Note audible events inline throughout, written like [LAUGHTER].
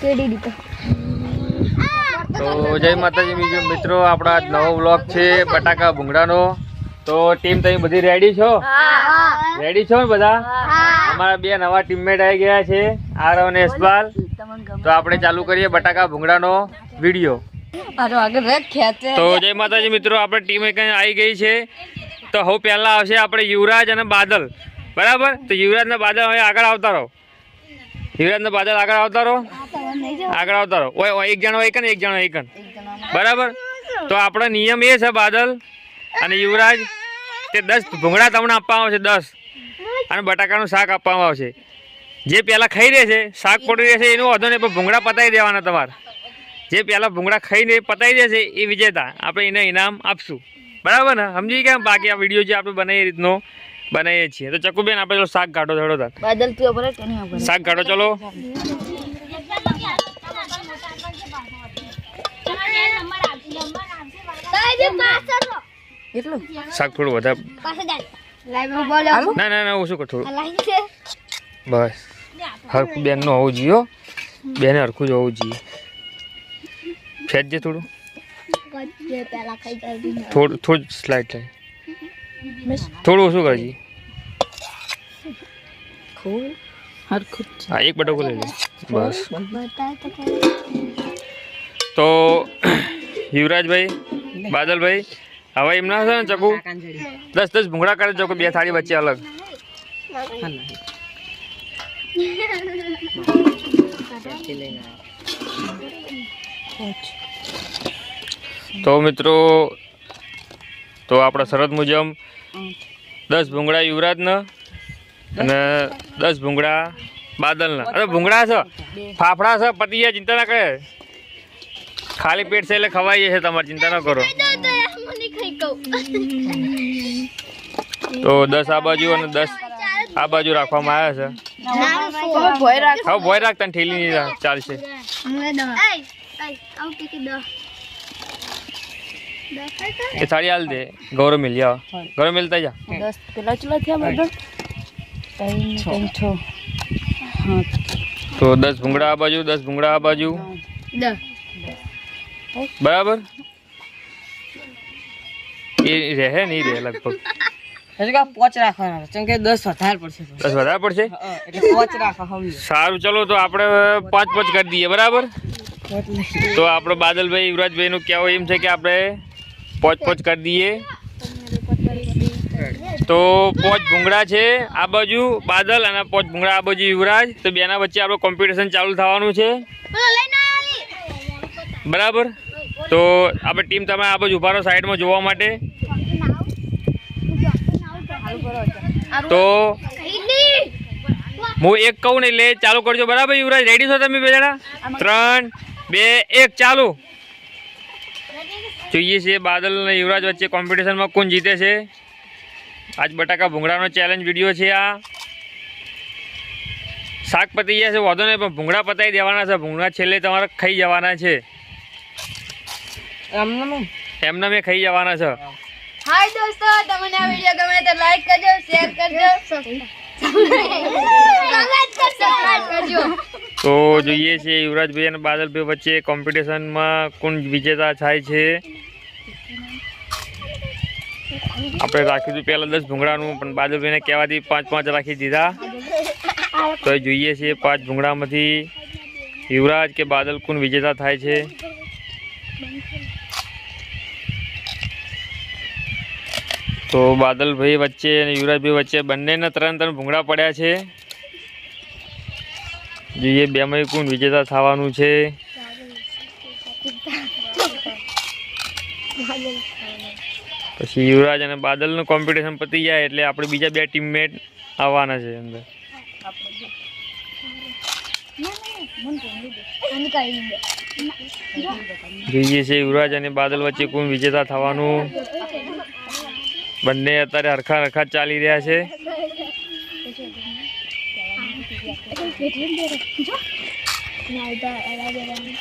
કેડી દીધો તો જય માતાજી બીજો મિત્રો આપણા આજ નવો બ્લોગ છે બટાકા ભૂંગળાનો. તો ટીમ તમે બધી રેડી છો? રેડી છો ને બધા? અમારા બે નવા ટીમમેટ આવી ગયા છે આરવ અને યશપાલ. તો આપણે ચાલુ કરીએ બટાકા ભૂંગળાનો વીડિયો મારો આગળ રાખ્યા છે. તો જય માતાજી મિત્રો આપણે ટીમ એક આવી ગઈ છે. તો હવે પહેલા આવશે આપણે યુવરાજ અને બાદલ. બરાબર? તો યુવરાજ ને બાદલ હવે આગળ આવતા રહો. યુવરાજ ને બાદલ આગળ આવતા રહો. આગળ આવતા રહો. ઓય એક જણો એક ને એક જણો એક બરાબર? તો આપણો નિયમ એ છે બાદલ અને યુવરાજ તે દસ ભૂંગળા તમને આપવામાં આવશે દસ. અને બટાકાનું શાક આપવામાં આવશે. જે પહેલાં ખાઈ રહેશે શાક પડી રહેશે એનું વધુ નહીં પણ ભૂંગળા પતાવી દેવાના તમારે. જે પહેલાં ભૂંગળા ખાઈને પતાવી દેશે એ વિજેતા. આપણે એને ઇનામ આપશું. બરાબર ને? સમજી ગયા? બાકી આ વીડિયો જે આપણે બનાવીએ રીતનો બનાવીએ છીએ. તો ચકુબેન આપણે શાક કાઢો થોડો ઉપર શાક કાઢો ચલો. એટલું? શાક થોડું વધારે. ના ના ના ઓછું કર? થોડું. બસ. હરખું બેનનું હોવું જોઈએ હો. બેને હરખું જ હોવું જોઈએ. ફેટજે થોડું. થોડું થોડું સ્લાઇડ થાય. થોડું ઓછું કરજી. હા એક બટાકો લઈ લે. બસ. તો [CLEARS THROAT] યુવરાજભાઈ બાદલભાઈ હવે એમના હશે ને ચકુ? દસ દસ ભૂંગળા કરે ચકુ બે થાળી વચ્ચે અલગ. તો મિત્રો તો આપણા શરત મુજબ દસ ભૂંગળા યુવરાજના અને દસ ભૂંગળા બાદલના. અરે ભૂંગળા છે ફાફડા છે પતિયા ચિંતા ના કરે. ખાલી પેટ છે એટલે ખવાઈ જશે તમારે ચિંતા ના કરો. તો દસ આ બાજુ અને દસ આ બાજુ રાખવામાં આવ્યા રાખ છે હવે ભોય રાખતા ઠેલી નહીં ચાલશે. એ સાડી હાલ દે. ગૌરવ મિલ જાવ ગૌરવ મિલતા જા. દસ પેલા ચલા થયા બાદલ ત્રણ ત્રણ છ. તો દસ ભૂંગળા આ બાજુ દસ ભૂંગળા આ બાજુ. દસ બરાબર? એ રહે નહીં રહે લગભગ. એટલે કે પોચ રાખવાના છે. કેમ કે દસ વધારે પડશે દસ વધારે પડશે? એટલે પોચ રાખો સારું ચલો તો આપણે પાંચ પાંચ કરી દઈએ બરાબર? તો આપણે બાદલભાઈ યુવરાજભાઈ નું કહેવું એમ છે કે આપણે પોચ પોચ કરી દઈએ. તો પોચ ભૂંગળા છે આ બાજુ બાદલ અને પોચ ભૂંગળા આ બાજુ યુવરાજ. તો બેના વચ્ચે આપણું કોમ્પિટિશન ચાલુ થવાનું છે. બરાબર? તો આપણે ટીમ તમે આ બાજુ ઊભા રહો સાઈડમાં જોવા માટે? તો હું એક કહું ને એટલે ચાલુ કરજો. બરાબર યુવરાજ રેડી છો તમે બે જણા? ત્રણ, બે, એક, ચાલુ. જોઈએ છીએ બાદલ અને યુવરાજ વચ્ચે કોમ્પિટિશનમાં કોણ જીતે છે? આજ બટાકા ભૂંગળાનો ચેલેન્જ વીડિયો છે આ. શાક પતી ગયા છે, વાંધો નહીં, પણ ભૂંગળા પતાવી દેવાના છે. ભૂંગળા છેલ્લે તમારે ખાઈ જવાના છે. એમને. મેં ખાઈ જવાના છે. હાય દોસ્તો તમને આ વિડિયો ગમે તો લાઈક કરજો શેર કરજો. કમેન્ટ કરજો. સબસ્ક્રાઇબ કરજો. તો જોઈએ છીએ યુવરાજભાઈ અને બાદલભાઈ વચ્ચે કોમ્પિટિશનમાં કોણ વિજેતા થાય છે? આપણે રાખ્યું હતું પહેલાં દસ ભૂંગળાનું પણ બાદલભાઈને કહેવાથી પાંચ પાંચ રાખી દીધા. તો એ જોઈએ છીએ પાંચ ભૂંગળામાંથી યુવરાજ કે બાદલ કોણ વિજેતા થાય છે? તો બાદલભાઈ વચ્ચે અને યુવરાજભાઈ વચ્ચે બંનેના ત્રણ ત્રણ ભૂંગળા પડ્યા છે. જોઈએ બેમાં કોણ વિજેતા થવાનું છે. પછી યુવરાજ અને બાદલનું કોમ્પિટિશન પતી જાય એટલે આપણે બીજા બે ટીમમેટ આવવાના છે અંદર. જોઈએ છે યુવરાજ અને બાદલ વચ્ચે કોણ વિજેતા થવાનું. બંને અત્યારે હરખા હરખા ચાલી રહ્યા છે.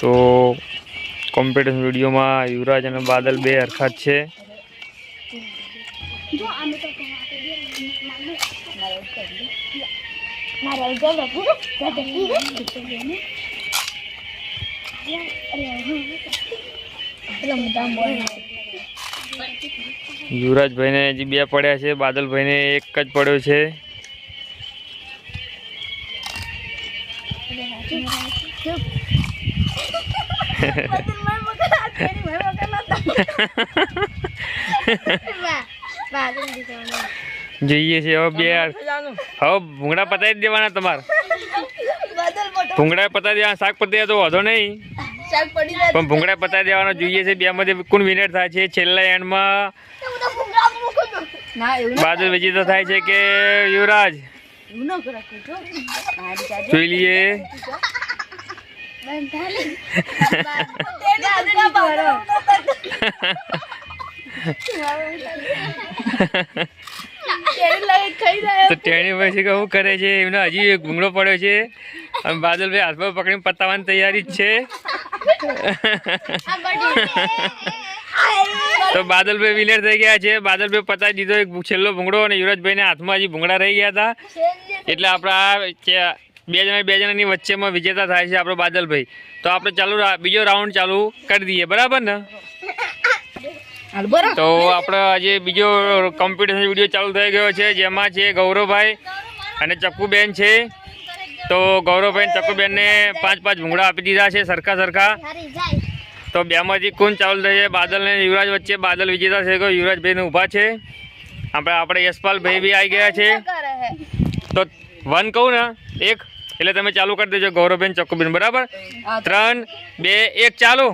તો કોમ્પિટિશન વિડીયોમાં યુવરાજ અને બાદલ બે હરખા છે. યુવરાજભાઈને હજી બે પડ્યા છે બાદલભાઈને એક જ પડ્યો છે. [LAUGHS] જોઈએ છે હવે બે હવે ભૂંગળા પતાવી જ દેવાના તમારે. ભૂંગળા પતાવી દેવાના શાક પતી તો વાંધો નહીં. પણ ભૂંગળા પતાવી દેવાના જોઈએ છે બેમાંથી કોણ વિનર થાય છે છેલ્લા એન્ડમાં ના એવું તો થાય છે કે યુવરાજ. જોઈ લઈએ. કરો. [LAUGHS] તો ટેણી કરે છે? એમને હજી એક ભૂંગળો પડ્યો છે. અને બાદલભાઈ હાથમાં પકડીને પતાવવાની તૈયારી જ છે. તો બાદલભાઈ વિનર થઈ ગયા છે. બાદલભાઈ પતાવી દીધો એક છેલ્લો ભૂંગળો અને યુવરાજભાઈને હાથમાં હજી ભૂંગળા રહી ગયા હતા. એટલે આપણા બે જણા બે જણાની વચ્ચેમાં વિજેતા થાય છે આપણો બાદલભાઈ તો આપણે ચાલુ બીજો રાઉન્ડ ચાલુ કરી દઈએ. બરાબર ને. તો આપણે આજે બીજો કોમ્પિટિશન વીડિયો ચાલુ થઈ ગયો છે જેમાં છે ગૌરવભાઈ અને ચક્કુબેન છે. તો ગૌરવભાઈ ચક્કુબેનને પાંચ પાંચ ભૂંગળા આપી દીધા છે સરખા સરખા. તો બેમાંથી કોણ ચાલુ થશે છે બાદલ અને યુવરાજ વચ્ચે બાદલ વિજેતા છે કે યુવરાજભાઈને ઊભા છે. આપણે આપણે યશપાલભાઈ બી આવી ગયા છે. તો વન કહું ને એક એટલે તમે ચાલુ કરી દેજો ગૌરવબેન ચક્કુબેન બરાબર? ત્રણ બે એક ચાલુ.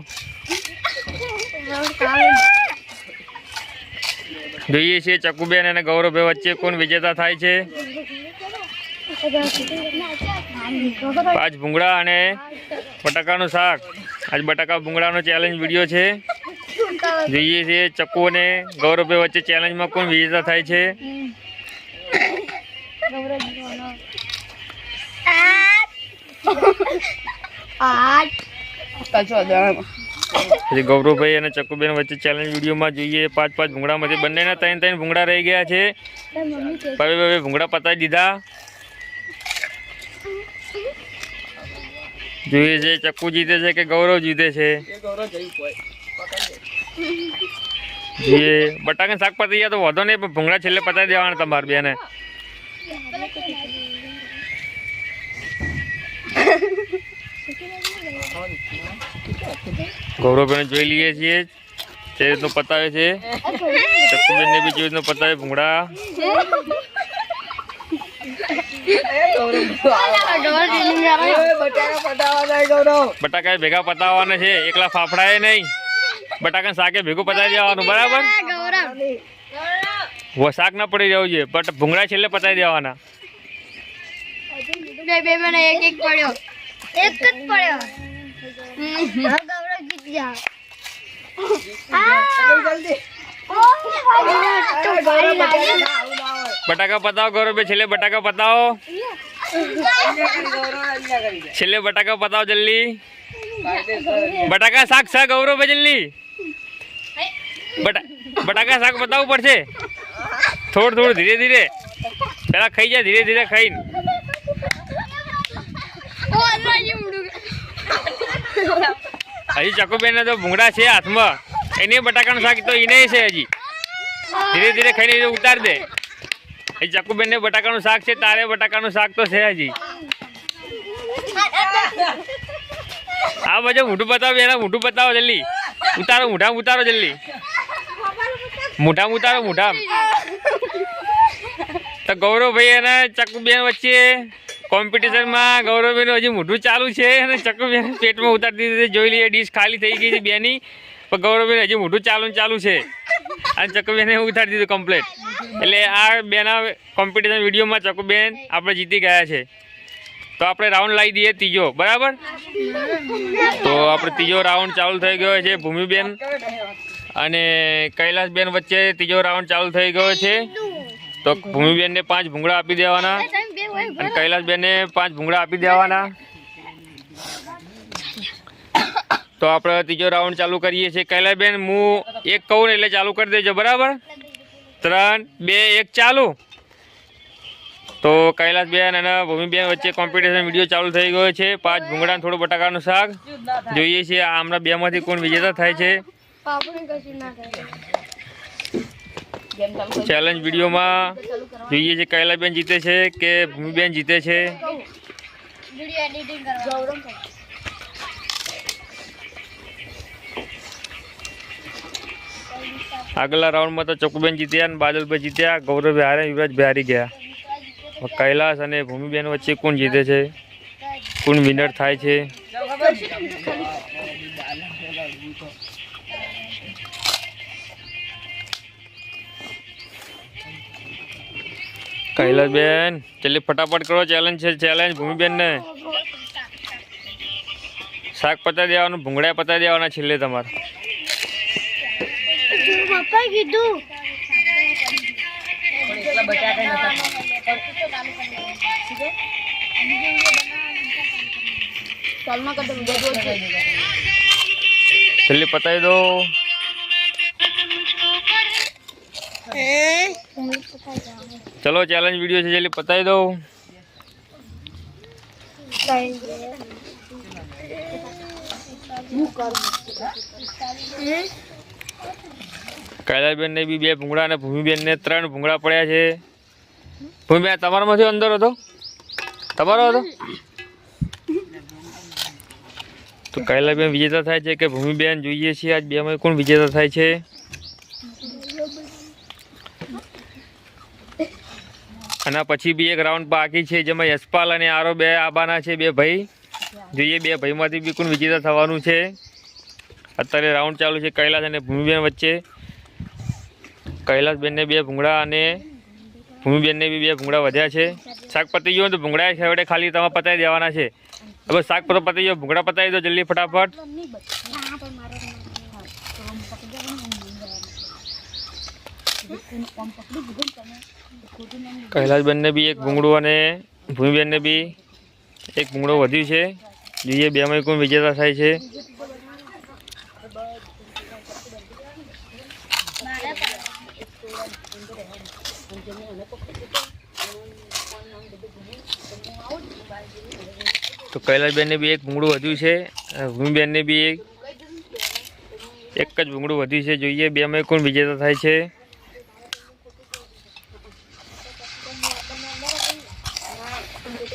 જોઈએ છીએ ચકુબેન અને ગૌરવભાઈ વચ્ચે કોણ વિજેતા થાય છે? પાંચ ભૂંગળા અને બટાકાનું શાક. આજ બટાકા ભૂંગળાનો ચેલેન્જ વીડિયો છે. જોઈએ છીએ ચક્કુ અને ગૌરવભાઈ વચ્ચે ચેલેન્જમાં કોણ વિજેતા થાય છે? આઠ પછી ગૌરવભાઈ અને ચકુબેન વચ્ચે ચેલેન્જ વિડીયોમાં જોઈએ. પાંચ પાંચ ભૂંગળામાંથી બંનેના ત્રણ ત્રણ ભૂંગળા રહી ગયા છે. ભાઈ ભાઈ ભૂંગળા પતાવી દીધા. જોઈએ છે ચક્કુ જીતે છે કે ગૌરવ જીતે છે? જોઈએ. બટાકા શાક પતી ગયા તો વધો નહીં, પણ ભૂંગળા છેલ્લે પતાવી દેવાના તમારે બેને. ગૌરવભાઈને જોઈ લઈએ છીએ. તે રીતનું પતાવે છે. ચક્કુબેનને બી જે રીતનું પતાવે ભૂંગળા. બટાકા ભેગા પતાવવાના છે. એકલા ફાફડાએ નહીં. બટાકા શાકે ભેગું પતાવી દેવાનું, બરાબર? શાક ના પડી જવું જોઈએ બટ ભૂંગળા છેલ્લે પતાવી દેવાના. બે બે એક એક પડ્યો. એક જ પડ્યો. હા ગૌરવ જીતી જા બટાકા પતાવો ગૌરવભાઈ છેલ્લે બટાકા પતાવો છેલ્લે બટાકા પતાવો જલ્દી બટાકા શાક શાક ગૌરવભાઈ જલ્દી બટા બટાકા શાક પતાવવું પડશે થોડું થોડું ધીરે ધીરે પેલા ખાઈ જાય ધીરે ધીરે ખાઈને હજી ચકુબેન તો ભૂંગળા છે હાથમાં. એને બટાકાનું શાક તો એને છે હજી. ધીરે ધીરે ખાઈને ઉતાર દે. એ ચકુબેન ને બટાકાનું શાક છે, તારે બટાકાનું શાક તો છે હજી. આ બાજુ મૂઠું બતાવો એના મૂઠું બતાવો જલ્દી. ઉતારો મૂઠામ ઉતારો જલ્દી. મૂઠામ ઉતારો મૂઠામ તો ગૌરવભાઈ અને ચકુબેન વચ્ચે કોમ્પિટિશનમાં ગૌરવભાઈનું હજી મોઢું ચાલુ છે અને ચકુબેન પેટમાં ઉતારી દીધી જોઈ લઈએ, ડીશ ખાલી થઈ ગઈ છે બેની. પણ ગૌરવભાઈ હજી મોઢું ચાલુ ચાલુ છે. અને ચકુબેને ઉતારી દીધું કમ્પ્લેટ એટલે આ બેના કોમ્પિટિશન વિડીયોમાં ચકુબેન આપણે જીતી ગયા છે. તો આપણે રાઉન્ડ લાવી દઈએ ત્રીજો, બરાબર? તો આપણે ત્રીજો રાઉન્ડ ચાલુ થઈ ગયો છે ભૂમિબેન અને કૈલાસબેન વચ્ચે ત્રીજો રાઉન્ડ ચાલુ થઈ ગયો છે. તો ભૂમિબેનને પાંચ ભૂંગળા આપી દેવાના અને કૈલાસબેનને પાંચ ભૂંગળા આપી દેવાના. તો આપણે ત્રીજો રાઉન્ડ ચાલુ કરીએ છીએ. કૈલાસબેન હું એક કહું ને એટલે ચાલુ કરી દેજો બરાબર? ત્રણ બે એક ચાલુ. તો કૈલાસબેન અને ભૂમિબેન વચ્ચે કોમ્પિટિશન વીડિયો ચાલુ થઈ ગયો છે. પાંચ ભૂંગળા થોડું બટાકાનું શાક. જોઈએ છીએ આ હમણાં બેમાંથી કોણ વિજેતા થાય છે. ચેલેન્જ વિડીયોમાં જોઈએ છે, કૈલાબેન જીતે છે કે ભૂમિબેન જીતે છે? આગલા રાઉન્ડમાં તો ચકુબેન જીત્યા અને બાદલભાઈ જીત્યા ગૌરવ હારે, યુવરાજ બિહારી ગયા. કૈલાસ અને ભૂમિબેન વચ્ચે કોણ જીતે છે? કોણ વિનર થાય છે? કૈલાસબેન ચલી ફટાફટ કરો ચેલેન્જ છે ચેલેન્જ ભૂમિબેન ને શાક પતાવી દેવાનું, ભૂંગળા પતાવી દેવાના છેલ્લે તમારે. જલ્દી પતાવી દો. ચલો ચેલેન્જ વીડિયો છે જલ્દી પતાવી દઉં. કૈલાસબેનને બી બે ભૂંગળા અને ભૂમિબેનને ત્રણ ભૂંગળા પડ્યા છે. ભૂમિબેન, તમારામાંથી અંદર હતો? તમારો હતો? તો કૈલાસબેન વિજેતા થાય છે કે ભૂમિબેન જોઈએ છીએ આજ બેમાં કોણ વિજેતા થાય છે? આના પછી બી એક રાઉન્ડ બાકી છે, જેમાં યશપાલ અને આરો બે આબાના છે, બે ભાઈ. જોઈએ બે ભાઈમાંથી બી કોણ વિજેતા થવાનું છે. અત્યારે રાઉન્ડ ચાલુ છે, કૈલાસ અને ભૂમિબેન વચ્ચે. કૈલાસબેનને બે ભૂંગળા અને ભૂમિબેનને બી બે ભૂંગળા વધ્યા છે. શાક પતી ગયું તો ભૂંગળા છેવટે ખાલી તમે પતાવી દેવાના છે. હવે શાક પતો પતી ગયો ભૂંગળા પતાવી દો જલ્દી ફટાફટ. કૈલાસબેનને બી એક ભૂંગળું અને ભૂમિબેનને બી એક ભૂંગળો વધ્યું છે. જોઈએ બેમાં કોણ વિજેતા થાય છે. તો કૈલાસબેનને બી એક ભૂંગળું વધ્યું છે. ભૂમિબેનને બી એક એક જ ભૂંગળું વધ્યું છે. જોઈએ બેમાં કોણ વિજેતા થાય છે. તો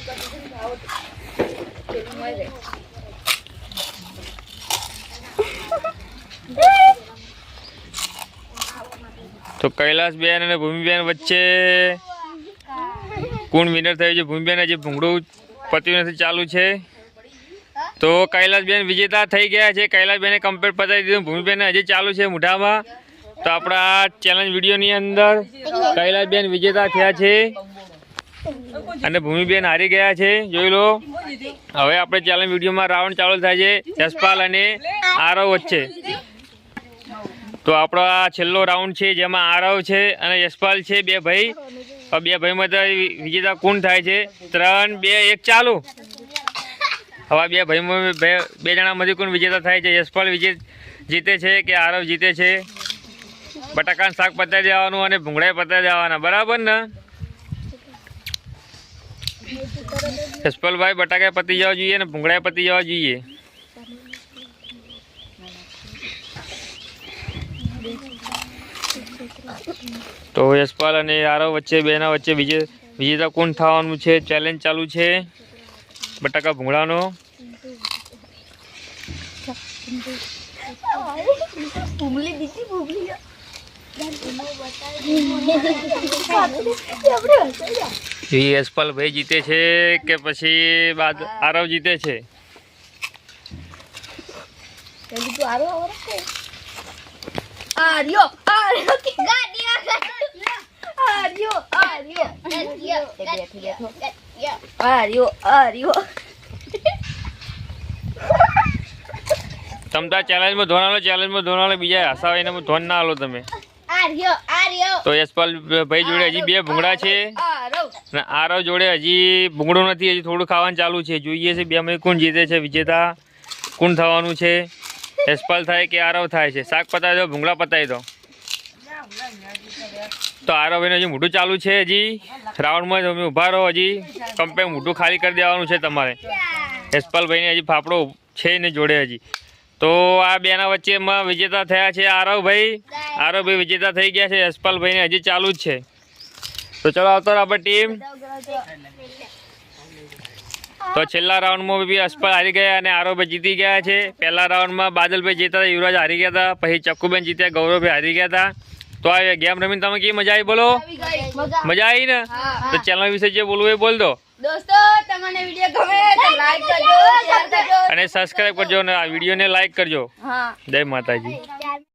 કૈલાસબેન અને ભૂમિબેન વચ્ચે કોણ વિનર થયું છે? ભૂમિબેન હજી ભૂંગળું પત્યું નથી, ચાલુ છે. તો કૈલાસબેન વિજેતા થઈ ગયા છે. કૈલાસબેને કમ્પ્લેટ પતાવી દીધું. ભૂમિબેન હજી ચાલુ છે મોઢામાં તો આપણા ચેલેન્જ વિડીયોની અંદર કૈલાસબેન વિજેતા થયા છે. અને ભૂમિબેન હારી ગયા છે, જોઈ લો. હવે આપણે ચેલેન્જ વિડીયોમાં રાઉન્ડ ચાલુ થાય છે યશપાલ અને આરવ વચ્ચે. તો આપણો આ છેલ્લો રાઉન્ડ છે, જેમાં આરવ છે અને યશપાલ છે, બે ભાઈ. બે ભાઈમાં તો વિજેતા કોણ થાય છે? ત્રણ, બે, એક, ચાલુ. હવે બે ભાઈમાં બે જણામાંથી કોણ વિજેતા થાય છે? યશપાલ વિજે જીતે છે કે આરવ જીતે છે? બટાકાનું શાક પતાવી દેવાનું અને ભૂંગળાઈ પતાવી દેવાના. બરાબર ને? યશપાલભાઈ બટાકા પતી જવા જોઈએ અને ભૂંગળા પતી જવા જોઈએ. તો યશપાલ અને આરવ વચ્ચે બેના વચ્ચે બીજે વિજેતા કોણ થવાનું છે? ચેલેન્જ ચાલુ છે. બટાકા ભૂંગળાનો. એ [LAUGHS] યશપાલભાઈ જીતે છે કે પછી બાદ આરવ જીતે છે? આર્યો આર્યો કે ગાડીઓ આર્યો આર્યો આર્યો આર્યો આર્યો તમતા ચેલેન્જમાં ધોનાલો ચેલેન્જમાં ધોનાલો બીજા હસાવે એને ધોન ના આલો તમે. આર્યો આર્યો તો યશપાલ ભાઈ જોડે હજી બે ભૂંગળા છે. અને આરવ જોડે હજી ભૂંગળું નથી, હજી થોડું ખાવાનું ચાલુ છે. જોઈએ છે બેમાં કોણ જીતે છે, વિજેતા કોણ થવાનું છે? યશપાલ થાય કે આરવ થાય છે? શાક પતાવી દો, ભૂંગળા પતાવી દો. તો આરવભાઈનું હજી મોઢું ચાલુ છે હજી? રાઉન્ડમાં તમે ઊભા રહો હજી. કંપે મોઢું ખાલી કરી દેવાનું છે તમારે. યશપાલભાઈને હજી ફાફડો છે ને જોડે હજી. તો આ બેના વચ્ચેમાં વિજેતા થયા છે આરવભાઈ. આરવભાઈ વિજેતા થઈ ગયા છે, યશપાલભાઈને હજી ચાલુ જ છે. તો ચલો આવતો આપણી ટીમ તો છેલ્લા રાઉન્ડમાં બી યશપાલ હારી ગયા અને આરોપી જીતી ગયા છે. પહેલા રાઉન્ડમાં બાદલભાઈ જીતા હતા યુવરાજ હારી ગયા હતા પછી ચક્કુબેન જીત્યા ગૌરવભાઈ હારી ગયા હતા. તો આ ગેમ રમીને તમે કેવી મજા આવી બોલો? મજા આવી ને? તો ચેનલ વિશે જે બોલવું એ બોલ દો દોસ્તો તમને વીડિયો ગમે તો લાઈક કરજો શેર કરજો. અને સબસ્ક્રાઇબ કરજો અને આ વિડીયોને લાઈક કરજો. હા. જય માતાજી.